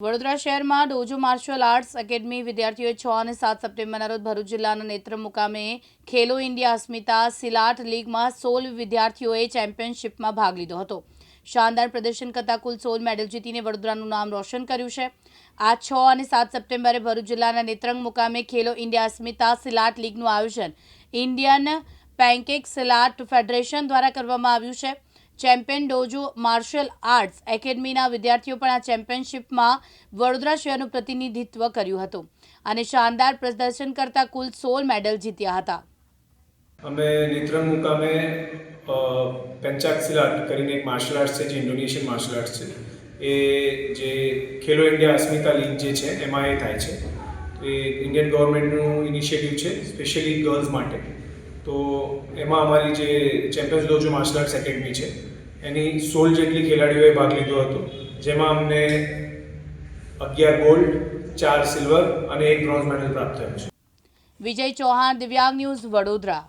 વડોદરા શહેરમાં dojo martial arts academy વિદ્યાર્થીઓએ છ અને સાત સપ્ટેમ્બરના રોજ ભરૂચ જિલ્લાના નેત્ર મુકામે ખેલો ઇન્ડિયા અસ્મિતા સિલાટ લીગમાં સોળ વિદ્યાર્થીઓએ ચેમ્પિયનશિપમાં ભાગ લીધો હતો. શાનદાર પ્રદર્શન કરતા કુલ સોળ મેડલ જીતીને વડોદરાનું નામ રોશન કર્યું છે. આ છ અને સાત સપ્ટેમ્બરે ભરૂચ જિલ્લાના નેત્રંગ મુકામે ખેલો ઇન્ડિયા અસ્મિતા સિલાટ લીગનું આયોજન ઇન્ડિયન પેન્કેક સિલાટ ફેડરેશન દ્વારા કરવામાં આવ્યું છે. ચેમ્પિયન ડોજો માર્શલ આર્ટ્સ એકેડમીના વિદ્યાર્થીઓ પણ આ ચેમ્પિયનશિપમાં વડોદરા શહેરનું પ્રતિનિધિત્વ કર્યું હતું અને શાનદાર પ્રદર્શન કરતા કુલ સોળ મેડલ જીત્યા હતા. અમે નેત્રંગ મુકામે અ, પેન્ચાક સિલાટ કરીને એક માર્શલ આર્ટ્સ છે જે ઇન્ડોનેશિયન માર્શલ આર્ટ્સ છે. એ જે ખેલો ઇન્ડિયા અસ્મિતા લીગ જે છે એમાં એ થાય છે. એ ઇન્ડિયન ગવર્મેન્ટનું ઇનિશિયેટિવ છે સ્પેશિયલી ગર્લ્સ માટે. તો એમાં અમારી જે champions dojo martial arts academy છે, એની સોળ જેટલી ખેલાડીઓએ ભાગ લીધો હતો. જેમાં અમને અગિયાર ગોલ્ડ ચાર સિલ્વર અને એક બ્રોન્ઝ મેડલ પ્રાપ્ત થયો છે. વિજય ચૌહાણ, દિવ્યાંગ ન્યૂઝ વડોદરા.